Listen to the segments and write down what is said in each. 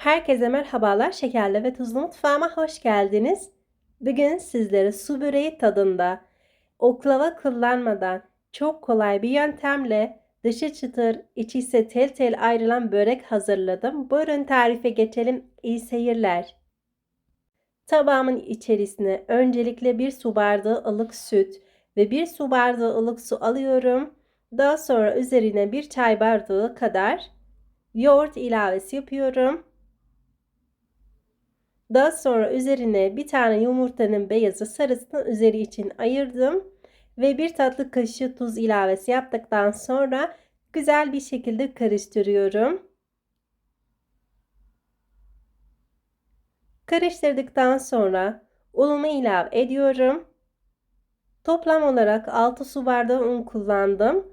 Herkese merhabalar. Şekerli ve tuzlu mutfağıma hoş geldiniz. Bugün sizlere su böreği tadında oklava kullanmadan çok kolay bir yöntemle dışı çıtır, içi ise tel tel ayrılan börek hazırladım. Buyurun tarife geçelim. İyi seyirler. Tabağımın içerisine öncelikle bir su bardağı ılık süt ve bir su bardağı ılık su alıyorum. Daha sonra üzerine bir çay bardağı kadar yoğurt ilavesi yapıyorum. Daha sonra üzerine bir tane yumurtanın beyazı sarısını üzeri için ayırdım. Ve bir tatlı kaşığı tuz ilavesi yaptıktan sonra güzel bir şekilde karıştırıyorum. Karıştırdıktan sonra unumu ilave ediyorum. Toplam olarak 6 su bardağı un kullandım.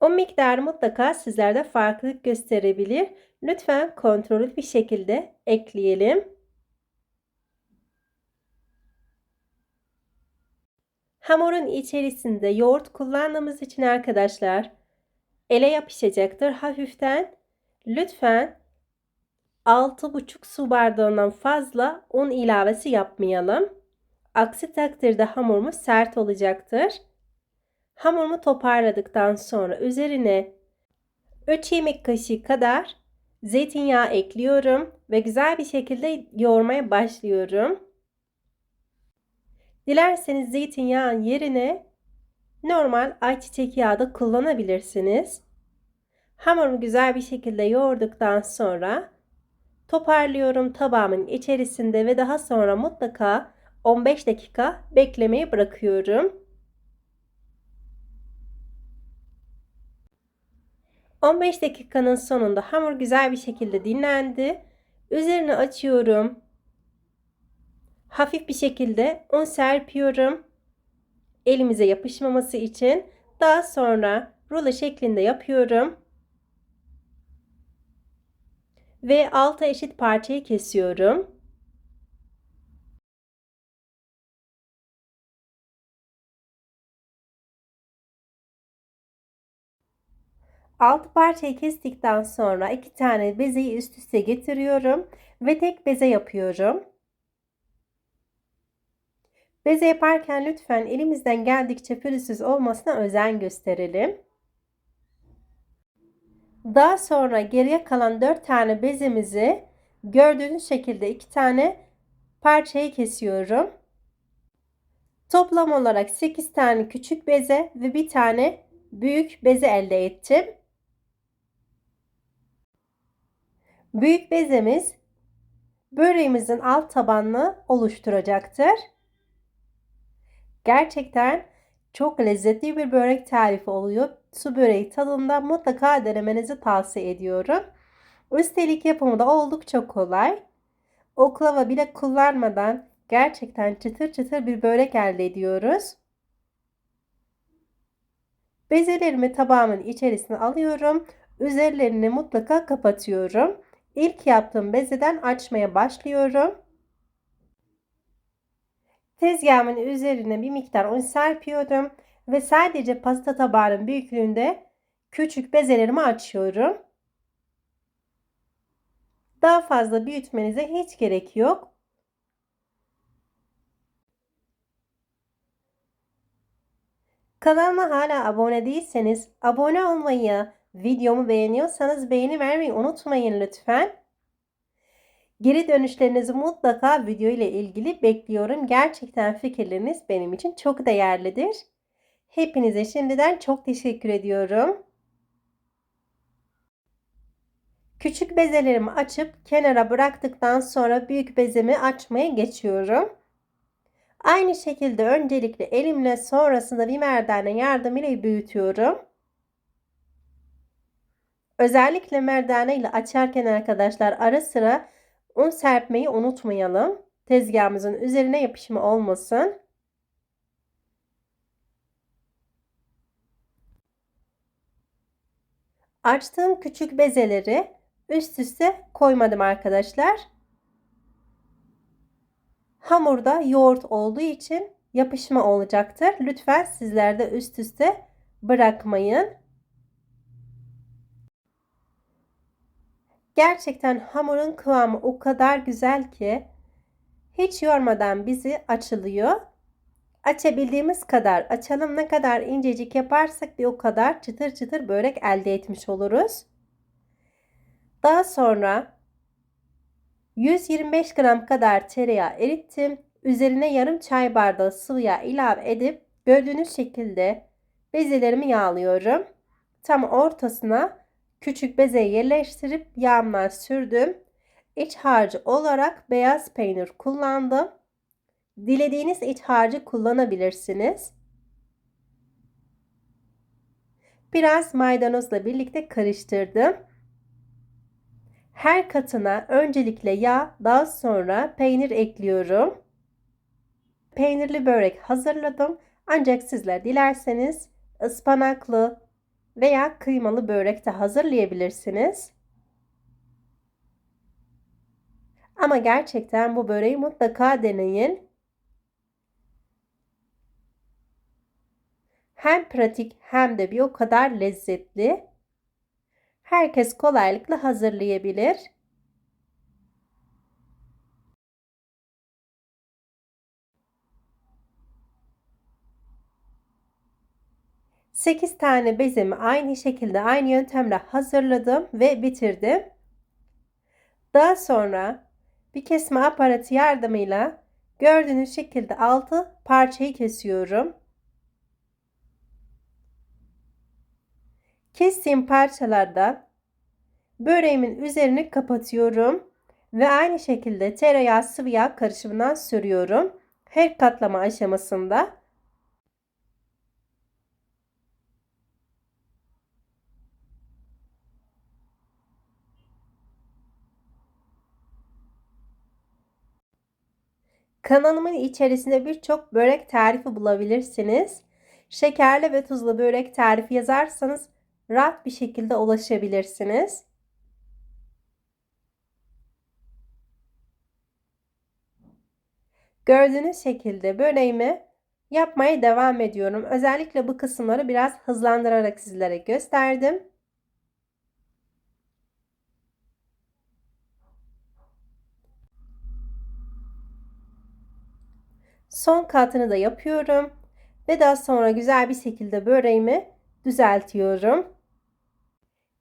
O miktar mutlaka sizlerde farklılık gösterebilir. Lütfen kontrollü bir şekilde ekleyelim. Hamurun içerisinde yoğurt kullandığımız için arkadaşlar ele yapışacaktır hafiften. Lütfen 6,5 su bardağından fazla un ilavesi yapmayalım. Aksi takdirde hamurumuz sert olacaktır. Hamurumu toparladıktan sonra üzerine 3 yemek kaşığı kadar zeytinyağı ekliyorum ve güzel bir şekilde yoğurmaya başlıyorum. Dilerseniz zeytinyağı yerine normal ayçiçek yağı da kullanabilirsiniz. Hamurumu güzel bir şekilde yoğurduktan sonra toparlıyorum tabağımın içerisinde ve daha sonra mutlaka 15 dakika beklemeye bırakıyorum. 15 dakikanın sonunda hamur güzel bir şekilde dinlendi. Üzerini açıyorum hafif bir şekilde un serpiyorum. Elimize yapışmaması için. Daha sonra rulo şeklinde yapıyorum. Ve altı eşit parçayı kesiyorum. Altı parçayı kestikten sonra iki tane bezeyi üst üste getiriyorum ve tek beze yapıyorum. Beze yaparken lütfen elimizden geldikçe pürüzsüz olmasına özen gösterelim. Daha sonra geriye kalan 4 tane bezemizi gördüğünüz şekilde 2 tane parçaya kesiyorum. Toplam olarak 8 tane küçük beze ve bir tane büyük beze elde ettim. Büyük bezemiz böreğimizin alt tabanını oluşturacaktır. Gerçekten çok lezzetli bir börek tarifi oluyor. Su böreği tadında mutlaka denemenizi tavsiye ediyorum. Üstelik yapımı da oldukça kolay. Oklava bile kullanmadan gerçekten çıtır çıtır bir börek elde ediyoruz. Bezelerimi tabağımın içerisine alıyorum. Üzerlerini mutlaka kapatıyorum. İlk yaptığım bezeden açmaya başlıyorum. Tezgahımın üzerine bir miktar un serpiyordum ve sadece pasta tabağının büyüklüğünde küçük bezelerimi açıyorum. Daha fazla büyütmenize hiç gerek yok. Kanalıma hala abone değilseniz abone olmayı, videomu beğeniyorsanız beğeni vermeyi unutmayın lütfen. Geri dönüşlerinizi mutlaka video ile ilgili bekliyorum. Gerçekten fikirleriniz benim için çok değerlidir. Hepinize şimdiden çok teşekkür ediyorum. Küçük bezelerimi açıp kenara bıraktıktan sonra büyük bezemi açmaya geçiyorum. Aynı şekilde öncelikle elimle sonrasında bir merdane yardımıyla büyütüyorum. Özellikle merdane ile açarken arkadaşlar ara sıra Un serpmeyi unutmayalım. Tezgahımızın üzerine yapışma olmasın. Açtığım küçük bezeleri üst üste koymadım arkadaşlar. Hamurda yoğurt olduğu için yapışma olacaktır. Lütfen sizler de üst üste bırakmayın. Gerçekten hamurun kıvamı o kadar güzel ki hiç yormadan bizi açılıyor. Açabildiğimiz kadar açalım. Ne kadar incecik yaparsak bir o kadar çıtır çıtır börek elde etmiş oluruz. Daha sonra 125 gram kadar tereyağı erittim. Üzerine yarım çay bardağı sıvı yağ ilave edip gördüğünüz şekilde bezelerimi yağlıyorum. Tam ortasına küçük beze yerleştirip yağımdan sürdüm. İç harcı olarak beyaz peynir kullandım. Dilediğiniz iç harcı kullanabilirsiniz. Biraz maydanozla birlikte karıştırdım. Her katına öncelikle yağ, daha sonra peynir ekliyorum. Peynirli börek hazırladım. Ancak sizler dilerseniz ıspanaklı veya kıymalı börek de hazırlayabilirsiniz. Ama gerçekten bu böreği mutlaka deneyin. Hem pratik hem de bir o kadar lezzetli. Herkes kolaylıkla hazırlayabilir. Sekiz tane bezemi aynı şekilde aynı yöntemle hazırladım ve bitirdim. Daha sonra bir kesme aparatı yardımıyla gördüğünüz şekilde altı parçayı kesiyorum. Kestiğim parçalardan böreğimin üzerini kapatıyorum ve aynı şekilde tereyağı sıvı yağ karışımından sürüyorum. Her katlama aşamasında Kanalımın içerisinde birçok börek tarifi bulabilirsiniz. Şekerli ve tuzlu börek tarifi yazarsanız rahat bir şekilde ulaşabilirsiniz. Gördüğünüz şekilde böreğimi yapmaya devam ediyorum. Özellikle bu kısımları biraz hızlandırarak sizlere gösterdim. Son katını da yapıyorum. Ve daha sonra güzel bir şekilde böreğimi düzeltiyorum.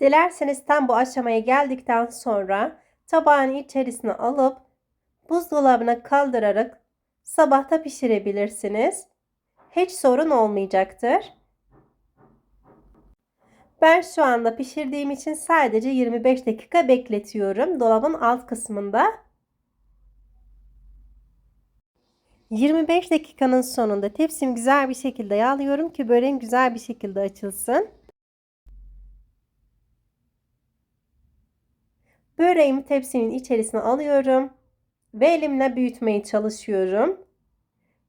Dilerseniz tam bu aşamaya geldikten sonra tabağın içerisine alıp buzdolabına kaldırarak sabahta pişirebilirsiniz. Hiç sorun olmayacaktır. Ben şu anda pişirdiğim için sadece 25 dakika bekletiyorum dolabın alt kısmında. 25 dakikanın sonunda tepsimi güzel bir şekilde yağlıyorum ki böreğim güzel bir şekilde açılsın. Böreğimi tepsimin içerisine alıyorum ve elimle büyütmeye çalışıyorum.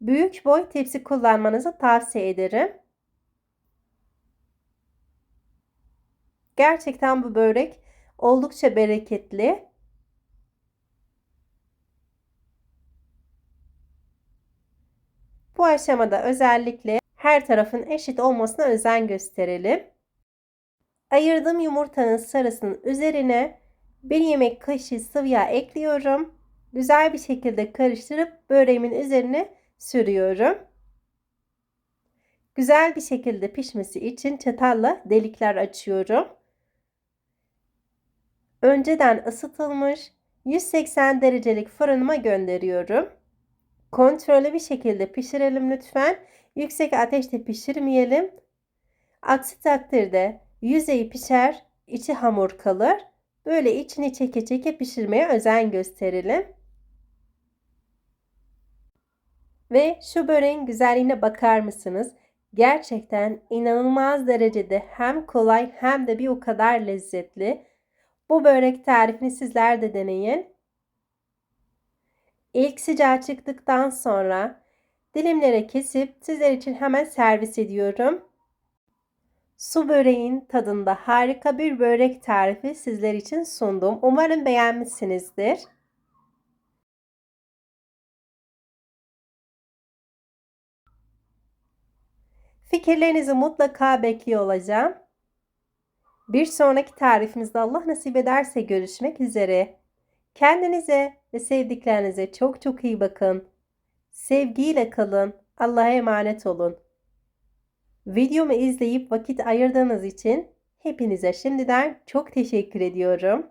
Büyük boy tepsi kullanmanızı tavsiye ederim. Gerçekten bu börek oldukça bereketli. Bu aşamada özellikle her tarafın eşit olmasına özen gösterelim. Ayırdığım yumurtanın sarısının üzerine bir yemek kaşığı sıvı yağ ekliyorum. Güzel bir şekilde karıştırıp böreğimin üzerine sürüyorum. Güzel bir şekilde pişmesi için çatalla delikler açıyorum. Önceden ısıtılmış 180 derecelik fırınıma gönderiyorum. Kontrollü bir şekilde pişirelim lütfen. Yüksek ateşte pişirmeyelim. Aksi takdirde yüzeyi pişer, içi hamur kalır. Böyle içini çeke çeke pişirmeye özen gösterelim. Ve şu böreğin güzelliğine bakar mısınız? Gerçekten inanılmaz derecede hem kolay hem de bir o kadar lezzetli. Bu börek tarifini sizler de deneyin. İlk sıcağı çıktıktan sonra dilimlere kesip sizler için hemen servis ediyorum. Su böreğin tadında harika bir börek tarifi sizler için sundum. Umarım beğenmişsinizdir. Fikirlerinizi mutlaka bekliyor olacağım. Bir sonraki tarifimizde Allah nasip ederse görüşmek üzere. Kendinize ve sevdiklerinize çok çok iyi bakın. Sevgiyle kalın. Allah'a emanet olun. Videomu izleyip vakit ayırdığınız için hepinize şimdiden çok teşekkür ediyorum.